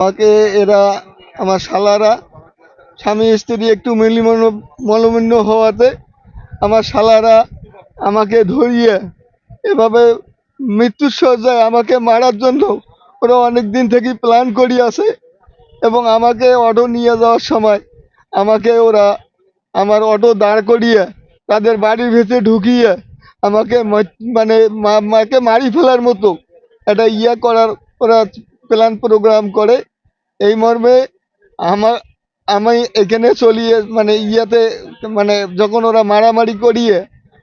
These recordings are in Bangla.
আমাকে এরা, আমার শালারা, স্বামী স্ত্রী একটু মিলিমন মলমিন্য হওয়াতে আমার শালারা আমাকে ধরিয়ে এভাবে মৃত্যুর সজ্জায় আমাকে মারার জন্য ওরা অনেক দিন থেকে প্ল্যান করি আছে এবং আমাকে অটো নিয়ে যাওয়ার সময় আমাকে ওরা আমার অটো দাঁড় করিয়ে তাদের বাড়ির ভেতরে ঢুকিয়ে আমাকে মানে মাকে মারি ফেলার মতো একটা ইয়া করার ওরা প্ল্যান প্রোগ্রাম করে। এই মর্মে আমার, আমি এখানে চলিয়ে মানে ইয়াতে মানে যখন ওরা মারামারি করিয়ে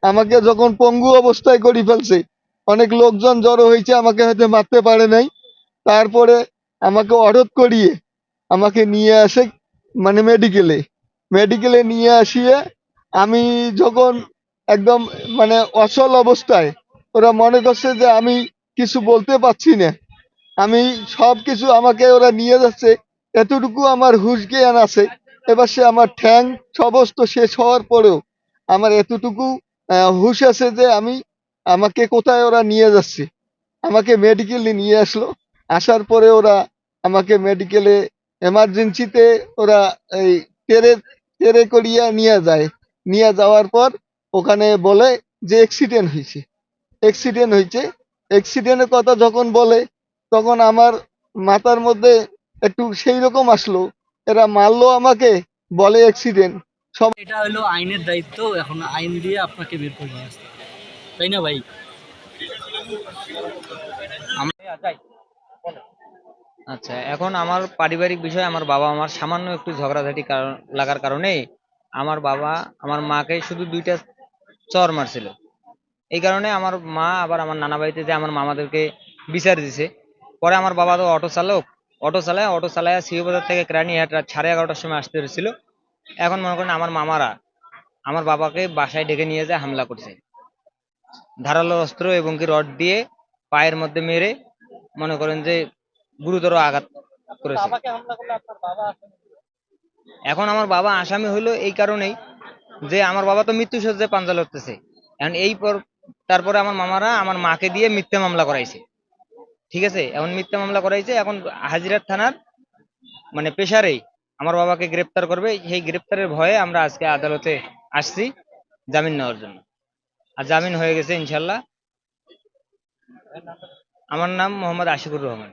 আমাকে যখন পঙ্গু অবস্থায় করে ফেলছে, অনেক লোকজন জড়ো হয়েছে, আমাকে হয়তো মারতে পারে নাই। তারপরে আমাকে অরোধ করিয়ে আমাকে নিয়ে আসে মানে মেডিকেলে মেডিকেলে নিয়ে আসিয়ে আমি যখন একদম মানে অচল অবস্থায়, ওরা মনে করছে যে আমি কিছু বলতে পারছি না। আমি সব কিছু আমাকে ওরা নিয়ে যাচ্ছে, এতটুকু আমার হুশ জ্ঞান আছে। এবার সে আমার ঠ্যাং সমস্ত শেষ হওয়ার পরেও আমার এতটুকু হুশ আছে যে আমি আমাকে কোথায় ওরা নিয়ে যাচ্ছে। আমাকে মেডিকেলে নিয়ে আসলো। আসার পরে ওরা আমাকে মেডিকেলে এমার্জেন্সিতে ওরা এই টেরে টেরে করিয়া নিয়ে যায়। নিয়ে যাওয়ার পর ওখানে বলে যে অ্যাক্সিডেন্ট হয়েছে। অ্যাক্সিডেন্ট হয়েছে। অ্যাক্সিডেন্টের কথা যখন বলে তখন আমার মাথার মধ্যে একটু সেই রকম আসলো। এরা মারলো আমাকে বলে অ্যাক্সিডেন্ট সব এটা হলো আইনের দায়িত্ব এখন আইন দিয়ে আপনাকে বের করে নিয়ে আসতে তাই না ভাই? আচ্ছা এখন আমার পারিবারিক বিষয় আমার বাবা আমার সামান্য একটু ঝগড়াঝাটি কারণ লাগার কারণে আমার বাবা আমার মাকে শুধু দুইটা চর মারছিল। এই কারণে আমার মা আবার আমার নানা বাড়িতে যে আমার মামাদেরকে বিচার দিছে পরে আমার বাবা তো অটো চালক। অটো চালায় অটো চালায় সিও বাজার থেকে ক্রানিহাট রাত সাড়ে এগারোটার সময় আসতে হয়েছিল। এখন মনে করেন আমার মামারা আমার বাবাকে বাসায় ডেকে নিয়ে যায় হামলা করছে। ধারালো অস্ত্র এবং কি রড দিয়ে পায়ের মধ্যে মেরে মনে করেন যে গুরুতর আঘাত করেছে। এখন আমার বাবা আসামি হইল এই কারণেই যে আমার বাবা তো মৃত্যু সজ্জায় পাঞ্জা লড়তেছে। এখন এই পর তারপরে আমার মামারা আমার মাকে দিয়ে মিথ্যা মামলা করাইছে। ঠিক আছে? এখন মিথ্যা মামলা করাইছে এখন হাজিরার থানার মানে পেশারেই আমার বাবাকে গ্রেপ্তার করবে। সেই গ্রেপ্তারের ভয়ে আমরা আজকে আদালতে আসছি জামিন নেওয়ার জন্য। আর জামিন হয়ে গেছে ইনশাল্লাহ আমার নাম মোহাম্মদ আশিকুর রহমান।